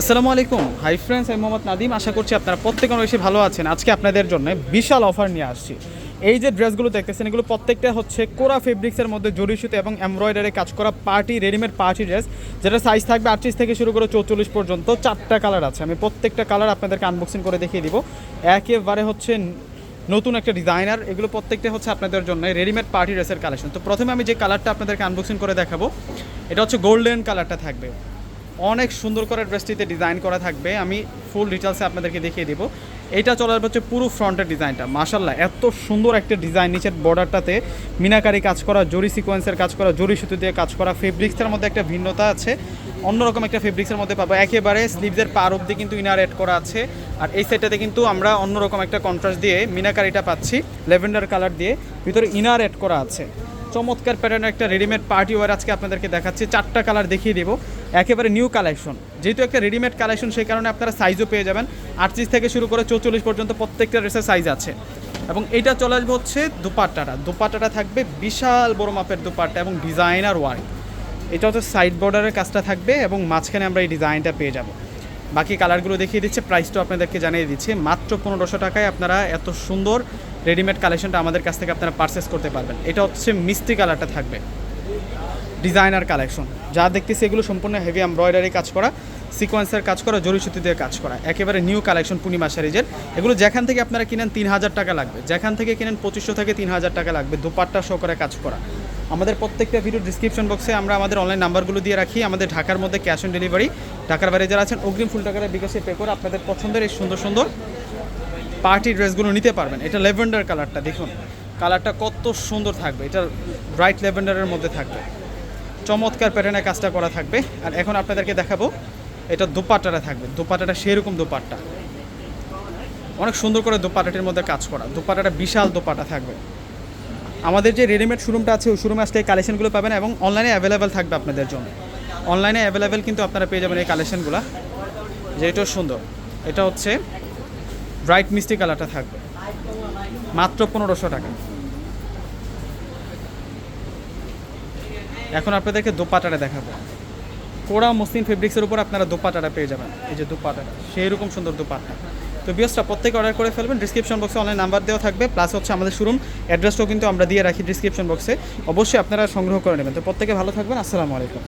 আসসালামু আলাইকুম। Hi friends আমি মোহাম্মদ নাদিম আশা করছি আপনারা প্রত্যেকে বেশি ভালো আছেন। আজকে আপনাদের জন্য বিশাল অফার নিয়ে আসছি। এই যে ড্রেসগুলো দেখতেছেন, এগুলো প্রত্যেকটা হচ্ছে কোরা ফেব্রিক্সের মধ্যে জরি এবং এমব্রয়ডারি কাজ করা পার্টি রেডিমেড পার্টি ড্রেস যেটা সাইজ থাকবে আটত্রিশ থেকে শুরু করে চৌচল্লিশ পর্যন্ত। চারটা কালার আছে। আমি প্রত্যেকটা কালার আপনাদেরকে আনবক্সিং করে দেখিয়ে দিব। একেবারে হচ্ছে নতুন একটা ডিজাইনার এগুলো প্রত্যেকটা হচ্ছে আপনাদের জন্য রেডিমেড পার্টি ড্রেসের কালেকশন তো প্রথমে আমি যে কালারটা আপনাদেরকে আনবক্সিং করে দেখাবো, এটা হচ্ছে গোল্ডেন কালারটা থাকবে। অনেক সুন্দর করে ড্রেসটিতে ডিজাইন করা থাকবে। আমি ফুল ডিটেলসে আপনাদেরকে দেখিয়ে দিব। এইটা চলার হচ্ছে পুরো ফ্রন্টের ডিজাইনটা। মাশাল্লাহ এত সুন্দর একটা ডিজাইন নিচের বর্ডারটাতে মিনাকারি কাজ করা, জরি সিকোয়েন্সের কাজ করা, জরি সুতো দিয়ে কাজ করা ফেব্রিক্সের মধ্যে একটা ভিন্নতা আছে। অন্যরকম একটা ফেব্রিক্সের মধ্যে পাবো। একেবারে স্লিভসের পার অব্দি কিন্তু ইনার অ্যাড করা আছে। আর এই সাইডটাতে কিন্তু আমরা অন্যরকম একটা কন্ট্রাস্ট দিয়ে মিনাকারিটা পাচ্ছি লেভেন্ডার কালার দিয়ে। ভিতরে ইনার অ্যাড করা আছে। চমৎকার প্যাটার্নের একটা রেডিমেড পার্টি ওয়ার আজকে আপনাদেরকে দেখাচ্ছি। চারটা কালার দেখিয়ে দেবো। একেবারে নিউ কালেকশন যেহেতু একটা রেডিমেড কালেকশন সেই কারণে আপনারা সাইজও পেয়ে যাবেন। আটত্রিশ থেকে শুরু করে চৌচল্লিশ পর্যন্ত প্রত্যেকটা ড্রেসের সাইজ আছে। এবং এটা চলে আসবে হচ্ছে দুপাট্টাটা। দুপাট্টাটা থাকবে বিশাল বড় মাপের দুপাট্টা এবং ডিজাইনার ওয়ার্ক এটা হচ্ছে সাইড বর্ডারের কাজটা থাকবে এবং মাঝখানে আমরা এই ডিজাইনটা পেয়ে যাব। বাকি কালারগুলো দেখিয়ে দিচ্ছে প্রাইসটাও আপনাদেরকে জানিয়ে দিচ্ছে। মাত্র পনেরোশো টাকায় আপনারা এত সুন্দর রেডিমেড কালেকশনটা আমাদের কাছ থেকে আপনারা পারচেস করতে পারবেন। এটা হচ্ছে মিষ্টি কালারটা থাকবে। Designer collection. যা দেখতেছি এগুলো সম্পূর্ণ হেভি এমব্রয়ডারি কাজ করা সিকোয়েন্সের কাজ করা জরি সুতি দিয়ে কাজ করা। একেবারে নিউ কালেকশন পূর্ণিমা সিরিজের এগুলো যেখান থেকে আপনারা কিনেন তিন হাজার টাকা লাগবে। যেখান থেকে কিনেন পঁচিশশো থেকে তিন হাজার টাকা লাগবে দুপাট্টা শো করে কাজ করা। আমাদের প্রত্যেকটা ভিডিও ডিসক্রিপশন বক্সে আমরা আমাদের অনলাইন নাম্বারগুলো দিয়ে রাখি। আমাদের ঢাকার মধ্যে ক্যাশ অন ডেলিভারি ঢাকার বাইরে যারা আছেন, অগ্রিম ফুল টাকার বিকাশে পে করে আপনাদের পছন্দের এই সুন্দর সুন্দর পার্টি ড্রেসগুলো নিতে পারবেন। এটা লেভেন্ডার কালারটা দেখুন। কালারটা কত সুন্দর থাকবে। এটা ব্রাইট লেভেন্ডারের মধ্যে থাকবে। চমৎকার প্যাটার্নে কাজটা করা থাকবে। আর এখন আপনাদেরকে দেখাবো, এটা দুপাট্টাটা থাকবে। দুপাট্টাটা সেরকম দুপাট্টা। অনেক সুন্দর করে দুপাট্টাটির মধ্যে কাজ করা। দুপাট্টাটা বিশাল দুপাট্টা থাকবে। আমাদের যে রেডিমেড শোরুমটা আছে, ওই শোরুমে আসলে এই কালেকশনগুলো পাবেন এবং অনলাইনে অ্যাভেলেবেল থাকবে আপনাদের জন্য। অনলাইনে অ্যাভেলেবেল কিন্তু আপনারা পেয়ে যাবেন এই কালেকশনগুলো যেটাও সুন্দর। এটা হচ্ছে ব্রাইট মিষ্টি কালারটা থাকবে। মাত্র পনেরোশো টাকা। এখন আপনাদেরকে দোপাটাটা দেখাবো। কোড়া মসলিন ফেব্রিক্সের উপর আপনারা দোপাটাটা পেয়ে যাবেন। এই যে দোপাটাটা সেই রকম সুন্দর দোপাটা তো বিয়সটা প্রত্যেকে অর্ডার করে ফেলবেন। ডিসক্রিপশন বক্সে অনলাইন নাম্বার দেওয়া থাকবে প্লাস হচ্ছে আমাদের শোরুম অ্যাড্রেসটাও কিন্তু আমরা দিয়ে রাখি ডিসক্রিপশন বক্সে অবশ্যই আপনারা সংগ্রহ করে নেবেন। তো প্রত্যেকে ভালো থাকবেন। আসসালামু আলাইকুম।